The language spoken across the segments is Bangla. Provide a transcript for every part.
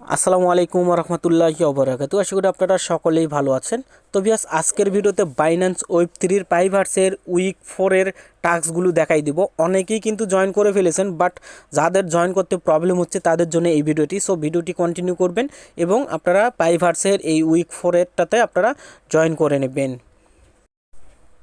আসসালামু আলাইকুম রহমতুল্লাহি অবরাকাতু আশা করি আপনারা সকলেই ভালো আছেন। তো বিয়াস আজকের ভিডিওতে বাইন্যান্স ওয়েব থ্রির পাইভার্সের উইক ফোরের টাস্কগুলো দেখাই দিব। অনেকেই কিন্তু জয়েন করে ফেলেছেন বাট যাদের জয়েন করতে প্রবলেম হচ্ছে তাদের জন্য এই ভিডিওটি। সো ভিডিওটি কন্টিনিউ করবেন এবং আপনারা পাইভার্সের এই উইক ফোরেরটাতে আপনারা জয়েন করে নেবেন।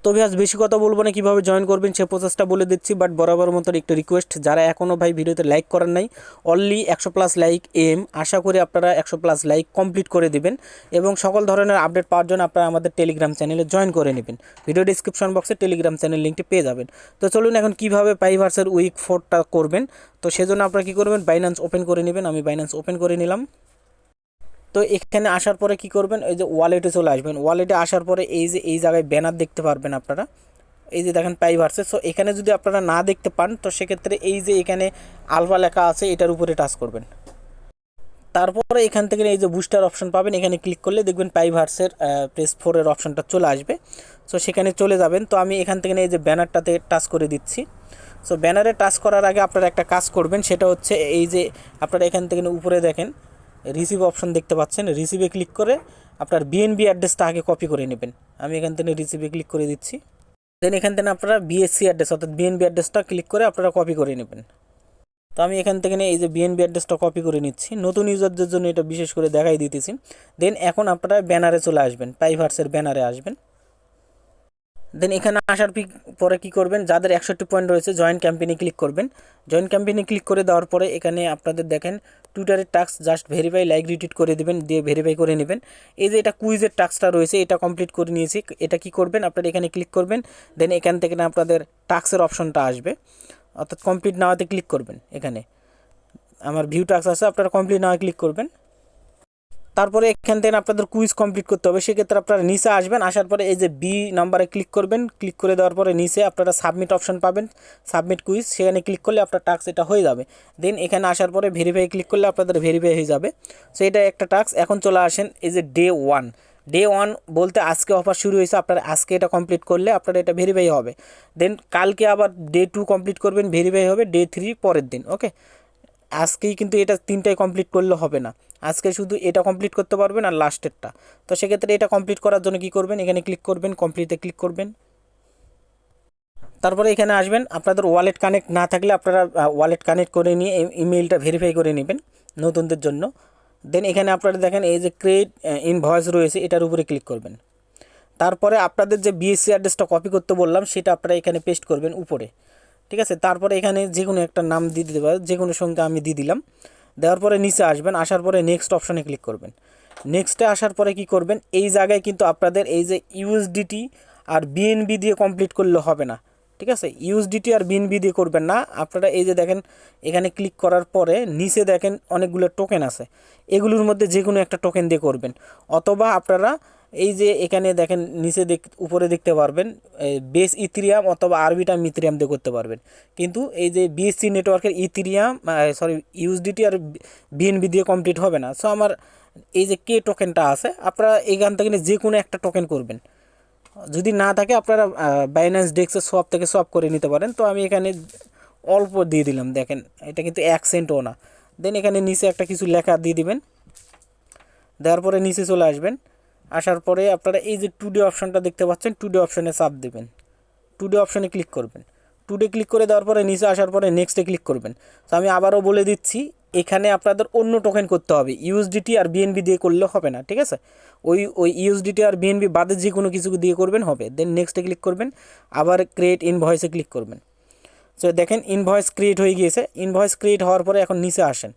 তবে আজ বেশি কথা বলব না, কীভাবে জয়েন করবেন সে প্রসেসটা বলে দিচ্ছি বাট বরাবর মতো একটু রিকোয়েস্ট যারা এখনও ভাই ভিডিওতে লাইক করেন নাই অনলি একশো প্লাস লাইক এম আশা করি আপনারা একশো প্লাস লাইক কমপ্লিট করে দিবেন, এবং সকল ধরনের আপডেট পাওয়ার জন্য আপনারা আমাদের টেলিগ্রাম চ্যানেলে জয়েন করে নেবেন। ভিডিও ডিসক্রিপশন বক্সে টেলিগ্রাম চ্যানেল লিঙ্কটি পেয়ে যাবেন। তো চলুন এখন কীভাবে পাইভার্সের উইক ফোরটা করবেন, তো সেজন্য আপনারা কী করবেন বাইন্যান্স ওপেন করে নেবেন, আমি বাইন্যান্স ওপেন করে নিলাম। তো এখানে আসার পরে কি করবেন? এই যে ওয়ালেটে চলে আসবেন। ওয়ালেটে আসার পরে এই যে, এই জায়গায় ব্যানার দেখতে পারবেন আপনারা। এই যে দেখেন পাই সো এখানে যদি আপনারা না দেখতে পান, তো সেক্ষেত্রে এই যে এখানে আলফা লেখা আছে, এটার উপরে টাচ করবেন। তারপরে এখান থেকে এই যে বুস্টার অপশন পাবেন, এখানে ক্লিক করলে দেখবেন পাইভার্সের প্রেস ফোরের অপশনটা চলে আসবে। সো সেখানে চলে যাবেন। তো আমি এখান থেকে এই যে ব্যানারটাতে টাচ করে দিচ্ছি। সো ব্যানারে টাচ করার আগে আপনারা একটা কাজ করবেন, সেটা হচ্ছে এই যে আপনারা এখান থেকে উপরে দেখেন। রিসিভ অপশন দেখতে পাচ্ছেন। রিসিভে ক্লিক করে আপনার বিএনবি অ্যাড্রেসটা আগে কপি করে নেবেন। আমি এখান থেকে রিসিভে ক্লিক করে দিচ্ছি। দেন এখান থেকে আপনারা বিএসসি অ্যাড্রেস অর্থাৎ বিএনবি অ্যাড্রেসটা ক্লিক করে আপনারা কপি করে নেবেন। তো আমি এখান থেকে এই যে বিএনবি অ্যাড্রেসটা কপি করে নিচ্ছি। নতুন ইউজারদের জন্য এটা বিশেষ করে দেখাই দিতেছি। দেন এখন আপনারা ব্যানারে চলে আসবেন। প্রাইভার্সের ব্যানারে আসবেন। দেন এখানে আসার পরে কি করবেন? যাদের একষট্টি পয়েন্ট রয়েছে জয়েন্ট ক্যাম্পেইনে ক্লিক করবেন। জয়েন্ট ক্যাম্পেইনে ক্লিক করে দেওয়ার পরে এখানে আপনাদের দেখেন টুইটারের task just verify like retweet করে দিবেন, দিয়ে ভেরিফাই করে নেবেন। এই যে এটা কুইজের টাস্কটা রয়েছে, এটা কমপ্লিট করে নিয়েছি। এটা কি করবেন? আপনারা এখানে ক্লিক করবেন দেন এখান থেকে না আপনাদের টাস্কের অপশনটা আসবে। অর্থাৎ কমপ্লিট নাওয়াতে ক্লিক করবেন এখানে। আমার ভিউ টাস্ক আছে, আপনারা কমপ্লিট নাওয়া ক্লিক করবেন। তারপরে এখান থেকে আপনাদের কুইজ কমপ্লিট করতে হবে। সেক্ষেত্রে আপনারা নিচে আসবেন, আসার পরে এই যে বি নাম্বারে ক্লিক করবেন। ক্লিক করে দেওয়ার পরে নিচে আপনারা সাবমিট অপশন পাবেন। সাবমিট কুইজ সেখানে ক্লিক করলে আপনার টাস্ক এটা হয়ে যাবে। দেন এখানে আসার পরে ভেরিফাই ক্লিক করলে আপনাদের ভেরিফাই হয়ে যাবে। সো এটা একটা টাস্ক এখন চলে আসেন এই যে ডে ওয়ান ডে ওয়ান বলতে আজকে অফার শুরু হয়েছে, আপনারা আজকে এটা কমপ্লিট করলে আপনার এটা ভেরিফাই হবে। দেন কালকে আবার ডে টু কমপ্লিট করবেন ভেরিফাই হবে। ডে থ্রি পরের দিন ওকে আজকেই কিন্তু এটা তিনটায় কমপ্লিট করলে হবে না। আজকে শুধু এটা কমপ্লিট করতে পারবেন আর লাস্টেরটা তো সেক্ষেত্রে এটা কমপ্লিট করার জন্য কি করবেন? এখানে ক্লিক করবেন কমপ্লিটে ক্লিক করবেন। তারপরে এখানে আসবেন, আপনাদের ওয়ালেট কানেক্ট না থাকলে আপনারা ওয়ালেট কানেক্ট করে নিয়ে ইমেইলটা ভেরিফাই করে নেবেন নতুনদের জন্য। দেন এখানে আপনারা দেখেন এই যে ক্রিয়েট ইনভয়েস রয়েছে, এটার উপরে ক্লিক করবেন। তারপরে আপনাদের যে বিএসসি অ্যাড্রেসটা কপি করতে বললাম, সেটা আপনারা এখানে পেস্ট করবেন উপরে। ঠিক আছে? তারপরে এখানে যে কোনো একটা নাম দিয়ে দিতে পারেন যে কোনো সংখ্যা আমি দিয়ে দিলাম। দেওয়ার পরে নিচে আসবেন, আসার পরে নেক্সট অপশানে ক্লিক করবেন। নেক্সটে আসার পরে কি করবেন? এই জায়গায় কিন্তু আপনাদের এই যে ইউএসডিটি আর বিএনবি দিয়ে কমপ্লিট করলে হবে না। ঠিক আছে? ইউএসডিটি আর বিএনবি দিয়ে করবেন না। আপনারা এই যে দেখেন, এখানে ক্লিক করার পরে নিচে দেখেন অনেকগুলো টোকেন আছে। এগুলোর মধ্যে যে কোনো একটা টোকেন দিয়ে করবেন। অথবা আপনারা এই যে এখানে দেখেন, নিচে দেখ, উপরে দেখতে পারবেন বেস ইথিরিয়াম অথবা আরবিটাম ইথিরিয়াম দিয়ে করতে পারবেন। কিন্তু এই যে বিএসসি নেটওয়ার্কের ইথিরিয়াম সরি ইউএসডিটি আর বিএনবি দিয়ে কমপ্লিট হবে না। সো আমার এই যে কে টোকেনটা আছে, আপনারা এখান থেকে যে কোনো একটা টোকেন করবেন। যদি না থাকে, আপনারা বাইন্যান্স ডেক্সের সব থেকে সব করে নিতে পারেন। তো আমি এখানে অল্প দিয়ে দিলাম, দেখেন, এটা কিন্তু এক সেন্টও না। দেন এখানে নিচে একটা কিছু লেখা দিয়ে দিবেন। দেওয়ার পরে নিচে চলে আসবেন। আসার পরে আপনারা এই যে টুডে অপশনটা দেখতে পাচ্ছেন টুডে অপশনে চাপ দেবেন। টুডে অপশনে ক্লিক করবেন। টুডে ক্লিক করে দেওয়ার পরে, নিচে আসার পরে নেক্সটে ক্লিক করবেন। তো আমি আবারও বলে দিচ্ছি, এখানে আপনাদের অন্য টোকেন করতে হবে। ইউএসডিটি আর বিএনবি দিয়ে করলে হবে না, ঠিক আছে? ওই ওই ইউএসডিটি আর বিএনবি বাদে যে কোনো কিছু দিয়ে করবেন, হবে। দেন নেক্সটে ক্লিক করবেন, আবার ক্রিয়েট ইনভয়েসে ক্লিক করবেন। সো দেখেন ইনভয়েস ক্রিয়েট হয়ে গিয়েছে। ইনভয়েস ক্রিয়েট হওয়ার পরে এখন নিচে আসেন।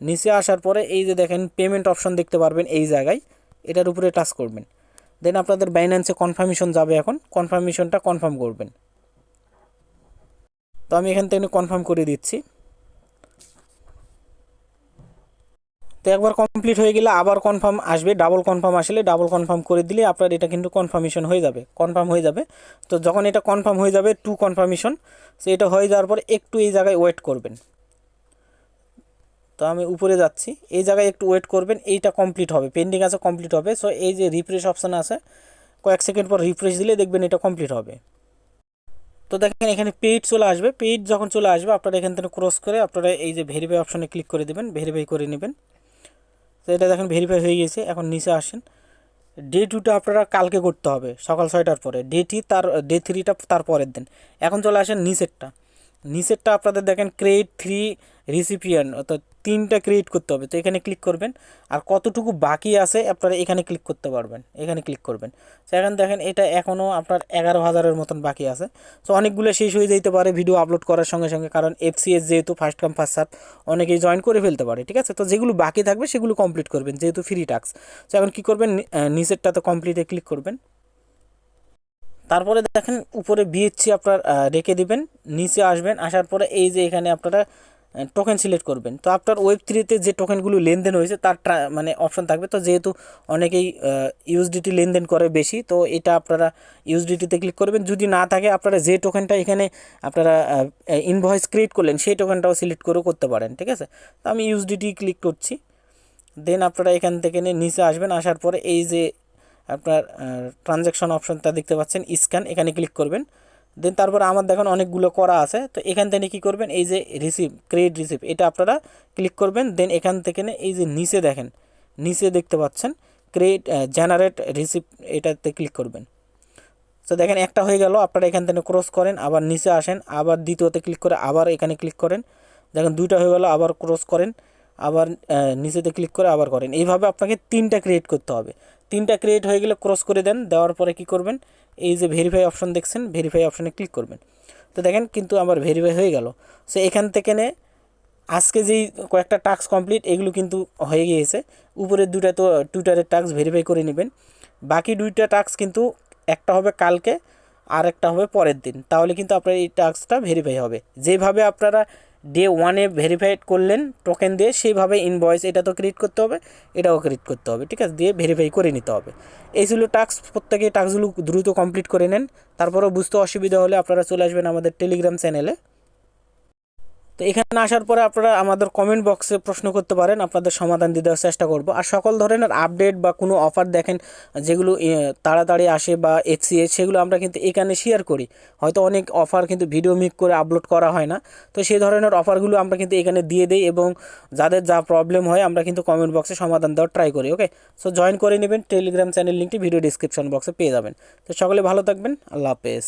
নিচে আসার পরে এই যে দেখেন পেমেন্ট অপশন দেখতে পারবেন এই জায়গায়। এটার উপরে টাচ করবেন। দেন আপনাদের বাইন্যান্সে কনফার্মেশন যাবে এখন। কনফার্মেশনটা কনফার্ম করবেন। তো আমি এখান থেকে কনফার্ম করে দিচ্ছি। তো একবার কমপ্লিট হয়ে গেলে আবার কনফার্ম আসবে। ডাবল কনফার্ম আসলে ডাবল কনফার্ম করে দিলে আপনার এটা কিন্তু কনফার্মেশন হয়ে যাবে। কনফার্ম হয়ে যাবে। তো যখন এটা কনফার্ম হয়ে যাবে টু কনফার্মেশন সো এটা হয়ে যাওয়ার পর একটু এই জায়গায় ওয়েট করবেন। তো আমি উপরে যাচ্ছি। এই জায়গায় একটু ওয়েট করবেন, এইটা কমপ্লিট হবে পেন্ডিং আছে কমপ্লিট হবে। সো এই যে রিফ্রেশ অপশান আছে, কয়েক সেকেন্ড পর রিফ্রেশ দিলে দেখবেন এটা কমপ্লিট হবে। তো দেখেন এখানে পেইড চলে আসবে। পেইড যখন চলে আসবে, আপনারা এখান থেকে ক্রস করে আপনারা এই যে ভেরিফাই অপশানে ক্লিক করে দেবেন ভেরিফাই করে নেবেন। তো এটা দেখেন ভেরিফাই হয়ে গেছে, এখন নিচে আসেন। ডে টুটা আপনারা কালকে করতে হবে, সকাল ছয়টার পরে। ডে থ্রি তার ডে থ্রিটা তার পরের দিন। এখন চলে আসেন নিচেরটা। নিচেরটা আপনাদের দেখেন ক্রিয়েট থ্রি রিসিপিয়ান অর্থাৎ তিনটা ক্রিয়েট করতে হবে। তো এখানে ক্লিক করবেন আর কতটুকু বাকি আছে আপনারা এখানে ক্লিক করতে পারবেন এখানে ক্লিক করবেন। তো এখন দেখেন এটা এখনও আপনার এগারো হাজারের মতন বাকি আছে। তো অনেকগুলো শেষ হয়ে যেতে পারে ভিডিও আপলোড করার সঙ্গে সঙ্গে কারণ এফসিএস যেহেতু ফার্স্ট কাম ফার্স্ট সার্ভ অনেকেই জয়েন করে ফেলতে পারে ঠিক আছে? তো যেগুলো বাকি থাকবে সেগুলো কমপ্লিট করবেন যেহেতু ফ্রি টাস্ক তো এখন কী করবেন নি- আহ, নিচেরটাতে কমপ্লিটে ক্লিক করবেন। তারপরে দেখেন উপরে বিএসসি আপনার রেখে দিবেন, নিচে আসবেন, আসার পরে এই যে এখানে আপনারা টোকেন সিলেক্ট করবেন। তো আপনার ওয়েব থ্রিতে যে টোকেনগুলো লেনদেন হয়েছে, তার মানে অপশন থাকবে। তো যেহেতু অনেকেই ইউএসডিটি লেনদেন করে বেশি, তো এটা আপনারা ইউএসডিটিতে ক্লিক করবেন। যদি না থাকে, আপনারা যে টোকেনটা এখানে আপনারা ইনভয়েস ক্রিয়েট করলেন, সেই টোকেনটাও সিলেক্ট করেও করতে পারেন, ঠিক আছে? তো আমি ইউএসডিটি ক্লিক করছি। দেন আপনারা এখান থেকে নিয়ে, নিচে আসবেন, আসার পরে এই যে আপনার ট্রানজ্যাকশন অপশনটা দেখতে পাচ্ছেন স্ক্যান এখানে ক্লিক করবেন। দেন তারপরে আমার দেখুন অনেকগুলো করা আছে। তো এখান থেকে কী করবেন? এই যে রিসিভ ক্রেডিট রিসিভ এটা আপনারা ক্লিক করবেন। দেন এখান থেকে এই যে নিচে দেখেন, নিচে দেখতে পাচ্ছেন ক্রেডিট জেনারেট রিসিভ এটাতে ক্লিক করবেন। তো দেখেন একটা হয়ে গেল, আপনারা এখান থেকে ক্রস করেন, আবার নিচে আসেন, আবার দ্বিতীয়তে ক্লিক করে আবার এখানে ক্লিক করেন। দেখেন দুইটা হয়ে গেল, আবার ক্রস করেন, আবার নিচেতে ক্লিক করে আবার করেন। এইভাবে আপনাকে তিনটা ক্রিয়েট করতে হবে। তিনটা ক্রিয়েট হয়ে গেলে ক্রস করে দেন, দেওয়ার পরে কি করবেন? এই যে ভেরিফাই অপশন দেখছেন ভেরিফাই অপশনে ক্লিক করবেন। তো দেখেন কিন্তু আমার ভেরিফাই হয়ে গেল। সো এখান থেকে নে, আজকে যেই কয়েকটা টাস্ক কমপ্লিট এগুলো কিন্তু হয়ে গিয়েছে। উপরের দুটা তো টুইটারের টাস্ক ভেরিফাই করে নেবেন। বাকি দুইটা টাস্ক কিন্তু একটা হবে কালকে, আর একটা হবে পরের দিন। তাহলে কিন্তু আপনার এই টাস্কটা ভেরিফাই হবে। যেভাবে আপনারা ডে ওয়ানে ভেরিফাইড করলেন টোকেন দিয়ে, সেইভাবে ইনভয়েস এটা তো ক্রিয়েট করতে হবে, এটাও ক্রিয়েট করতে হবে, ঠিক আছে? দিয়ে ভেরিফাই করে নিতে হবে। এই ছিল টাস্ক প্রত্যেকে টাস্কগুলো দ্রুত কমপ্লিট করে নেন। তারপরেও বুঝতে অসুবিধা হলে আপনারা চলে আসবেন আমাদের টেলিগ্রাম চ্যানেলে তো এখানে আসার পরে আপনারা আমাদের কমেন্ট বক্সে প্রশ্ন করতে পারেন, আপনাদের সমাধান দিয়ে দেওয়ার চেষ্টা করব। আর সকল ধরনের আপডেট বা কোনো অফার দেখেন, যেগুলো তাড়াতাড়ি আসে বা এফসিএ সেগুলো আমরা কিন্তু এখানে শেয়ার করি। হয়তো অনেক অফার কিন্তু ভিডিও মিক করে আপলোড করা হয় না। তো সেই ধরনের অফারগুলো আমরা কিন্তু এখানে দিয়ে দিই এবং যাদের যা প্রবলেম হয় আমরা কিন্তু কমেন্ট বক্সে সমাধান দেওয়ার ট্রাই করি ওকে সো জয়েন করে নেবেন টেলিগ্রাম চ্যানেল লিঙ্কটি ভিডিও ডিসক্রিপশন বক্সে পেয়ে যাবেন। তো সকলে ভালো থাকবেন, আল্লাহ হাফেজ।